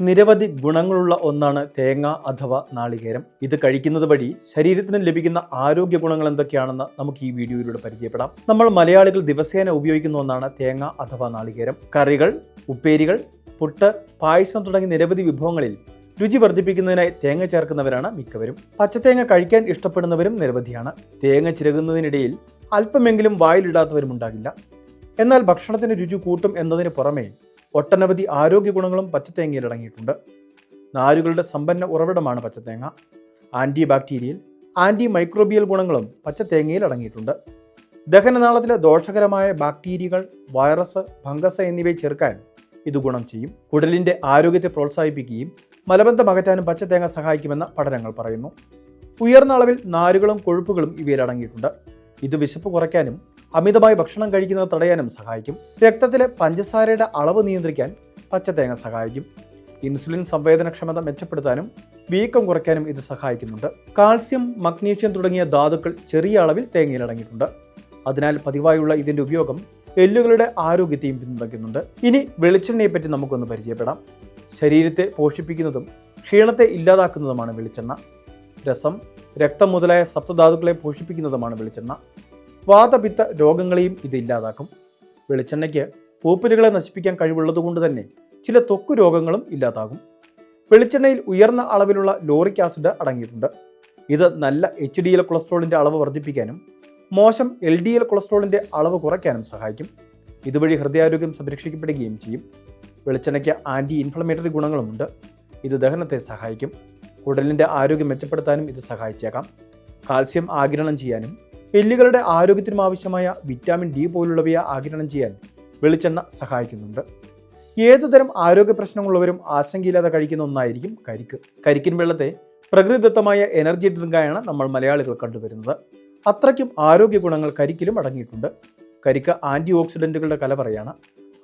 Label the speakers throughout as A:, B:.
A: നിരവധി ഗുണങ്ങളുള്ള ഒന്നാണ് തേങ്ങ അഥവാ നാളികേരം. ഇത് കഴിക്കുന്നത് വഴി ശരീരത്തിന് ലഭിക്കുന്ന ആരോഗ്യ ഗുണങ്ങൾ എന്തൊക്കെയാണെന്ന് നമുക്ക് ഈ വീഡിയോയിലൂടെ പരിചയപ്പെടാം. നമ്മൾ മലയാളികൾ ദിവസേന ഉപയോഗിക്കുന്ന ഒന്നാണ് തേങ്ങ അഥവാ നാളികേരം. കറികൾ ഉപ്പേരികൾ പുട്ട് പായസം തുടങ്ങിയ നിരവധി വിഭവങ്ങളിൽ രുചി വർദ്ധിപ്പിക്കുന്നതിനായി തേങ്ങ ചേർക്കുന്നവരാണ് മിക്കവരും. പച്ചത്തേങ്ങ കഴിക്കാൻ ഇഷ്ടപ്പെടുന്നവരും നിരവധിയാണ്. തേങ്ങ ചിരകുന്നതിനിടയിൽ അല്പമെങ്കിലും വായിലിടാത്തവരും ഉണ്ടാകില്ല. എന്നാൽ ഭക്ഷണത്തിന് രുചി കൂട്ടും എന്നതിന് പുറമെ ഒട്ടനവധി ആരോഗ്യ ഗുണങ്ങളും പച്ചത്തേങ്ങയിൽ അടങ്ങിയിട്ടുണ്ട് നാരുകളുടെ സമ്പന്ന ഉറവിടമാണ് പച്ചത്തേങ്ങ. ആന്റി ബാക്ടീരിയൽ ആന്റി മൈക്രോബിയൽ ഗുണങ്ങളും പച്ചത്തേങ്ങയിൽ അടങ്ങിയിട്ടുണ്ട് ദഹനനാളത്തിലെ ദോഷകരമായ ബാക്ടീരിയകൾ വൈറസ് ഫംഗസ് എന്നിവയെ ചെറുക്കാൻ ഇത് ഗുണം ചെയ്യും. കുടലിന്റെ ആരോഗ്യത്തെ പ്രോത്സാഹിപ്പിക്കുകയും മലബന്ധം അകറ്റാനും പച്ചത്തേങ്ങ സഹായിക്കുമെന്ന പഠനങ്ങൾ പറയുന്നു. ഉയർന്ന അളവിൽ നാരുകളും കൊഴുപ്പുകളും ഇവയിൽ അടങ്ങിയിട്ടുണ്ട് ഇത് വിശപ്പ് കുറയ്ക്കാനും അമിതമായി ഭക്ഷണം കഴിക്കുന്നത് തടയാനും സഹായിക്കും. രക്തത്തിലെ പഞ്ചസാരയുടെ അളവ് നിയന്ത്രിക്കാൻ പച്ചത്തേങ്ങ സഹായിക്കും. ഇൻസുലിൻ സംവേദനക്ഷമത മെച്ചപ്പെടുത്താനും വീക്കം കുറയ്ക്കാനും ഇത് സഹായിക്കുന്നുണ്ട്. കാൽസ്യം മഗ്നീഷ്യം തുടങ്ങിയ ധാതുക്കൾ ചെറിയ അളവിൽ തേങ്ങയിൽ അടങ്ങിയിട്ടുണ്ട്. അതിനാൽ പതിവായുള്ള ഇതിന്റെ ഉപയോഗം എല്ലുകളുടെ ആരോഗ്യത്തെയും പിന്തുണയ്ക്കുന്നുണ്ട്. ഇനി വെളിച്ചെണ്ണയെ പറ്റി നമുക്കൊന്ന് പരിചയപ്പെടാം. ശരീരത്തെ പോഷിപ്പിക്കുന്നതും ക്ഷീണത്തെ ഇല്ലാതാക്കുന്നതുമാണ് വെളിച്ചെണ്ണ. രസം രക്തം മുതലായ സപ്തധാതുക്കളെ പോഷിപ്പിക്കുന്നതുമാണ് വെളിച്ചെണ്ണ. വാതപിത്ത രോഗങ്ങളെയും ഇത് ഇല്ലാതാക്കും. വെളിച്ചെണ്ണയ്ക്ക് പൂപ്പലുകളെ നശിപ്പിക്കാൻ കഴിവുള്ളതുകൊണ്ട് തന്നെ ചില ത്വക്ക് രോഗങ്ങളും ഇല്ലാതാകും. വെളിച്ചെണ്ണയിൽ ഉയർന്ന അളവിലുള്ള ലോറിക് ആസിഡ് അടങ്ങിയിട്ടുണ്ട്. ഇത് നല്ല എച്ച് ഡി എൽ കൊളസ്ട്രോളിന്റെ അളവ് വർദ്ധിപ്പിക്കാനും മോശം എൽ ഡി എൽ കൊളസ്ട്രോളിന്റെ അളവ് കുറയ്ക്കാനും സഹായിക്കും. ഇതുവഴി ഹൃദയാരോഗ്യം സംരക്ഷിക്കപ്പെടുകയും ചെയ്യും. വെളിച്ചെണ്ണയ്ക്ക് ആന്റി ഇൻഫ്ലമേറ്ററി ഗുണങ്ങളുമുണ്ട്. ഇത് ദഹനത്തെ സഹായിക്കും. കുടലിന്റെ ആരോഗ്യം മെച്ചപ്പെടുത്താനും ഇത് സഹായിച്ചേക്കാം. കാൽസ്യം ആഗിരണം ചെയ്യാനും എല്ലുകളുടെ ആരോഗ്യത്തിനും ആവശ്യമായ വിറ്റാമിൻ ഡി പോലുള്ളവയെ ആഗിരണം ചെയ്യാൻ വെളിച്ചെണ്ണ സഹായിക്കുന്നുണ്ട്. ഏതുതരം ആരോഗ്യ പ്രശ്നങ്ങളുള്ളവരും ആശങ്കയില്ലാതെ കഴിക്കുന്ന ഒന്നായിരിക്കും കരിക്ക്. കരിക്കിൻ വെള്ളത്തെ പ്രകൃതിദത്തമായ എനർജി ഡ്രിങ്കായാണ് നമ്മൾ മലയാളികൾ കണ്ടുവരുന്നത്. അത്രയ്ക്കും ആരോഗ്യ ഗുണങ്ങൾ കരിക്കിലും അടങ്ങിയിട്ടുണ്ട്. കരിക്ക് ആന്റി ഓക്സിഡന്റുകളുടെ കലവറയാണ്.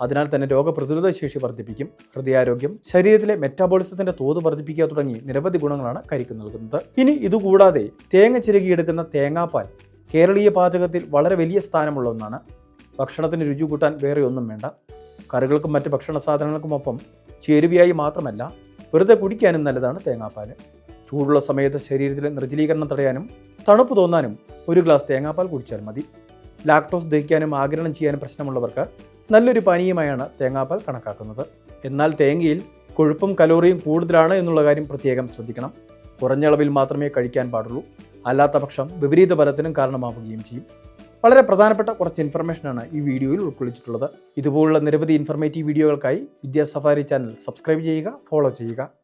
A: അതിനാൽ തന്നെ രോഗപ്രതിരോധ ശേഷി വർദ്ധിപ്പിക്കും. ഹൃദയാരോഗ്യം ശരീരത്തിലെ മെറ്റാബോളിസത്തിന്റെ തോത് വർദ്ധിപ്പിക്കുക തുടങ്ങി നിരവധി ഗുണങ്ങളാണ് കരിക്ക് നൽകുന്നത്. ഇനി ഇതുകൂടാതെ തേങ്ങ ചിരകിയെടുക്കുന്ന തേങ്ങാപ്പാൽ കേരളീയ പാചകത്തിൽ വളരെ വലിയ സ്ഥാനമുള്ള ഒന്നാണ്. ഭക്ഷണത്തിന് രുചി കൂട്ടാൻ വേറെ ഒന്നും വേണ്ട. കറികൾക്കും മറ്റ് ഭക്ഷണ സാധനങ്ങൾക്കുമൊപ്പം ചേരുവയായി മാത്രമല്ല വെറുതെ കുടിക്കാനും നല്ലതാണ് തേങ്ങാപ്പാൽ ചൂടുള്ള സമയത്ത് ശരീരത്തിലെ നിർജലീകരണം തടയാനും തണുപ്പ് തോന്നാനും ഒരു ഗ്ലാസ് തേങ്ങാപ്പാൽ കുടിച്ചാൽ മതി. ലാക്ടോസ് ദഹിക്കാനും ആഗിരണം ചെയ്യാനും പ്രശ്നമുള്ളവർക്ക് നല്ലൊരു പാനീയമായാണ് തേങ്ങാപ്പാൽ കണക്കാക്കുന്നത്. എന്നാൽ തേങ്ങയിൽ കൊഴുപ്പും കലോറിയും കൂടുതലാണ് എന്നുള്ള കാര്യം പ്രത്യേകം ശ്രദ്ധിക്കണം. കുറഞ്ഞ അളവിൽ മാത്രമേ കഴിക്കാൻ പാടുള്ളൂ. അല്ലാത്ത പക്ഷം വിപരീത ഫലത്തിനും കാരണമാവുകയും ചെയ്യും. വളരെ പ്രധാനപ്പെട്ട കുറച്ച് ഇൻഫർമേഷനാണ് ഈ വീഡിയോയിൽ ഉൾക്കൊള്ളിച്ചിട്ടുള്ളത്. ഇതുപോലുള്ള നിരവധി ഇൻഫർമേറ്റീവ് വീഡിയോകൾക്കായി വിദ്യാ സഫാരി ചാനൽ സബ്സ്ക്രൈബ് ചെയ്യുക ഫോളോ ചെയ്യുക.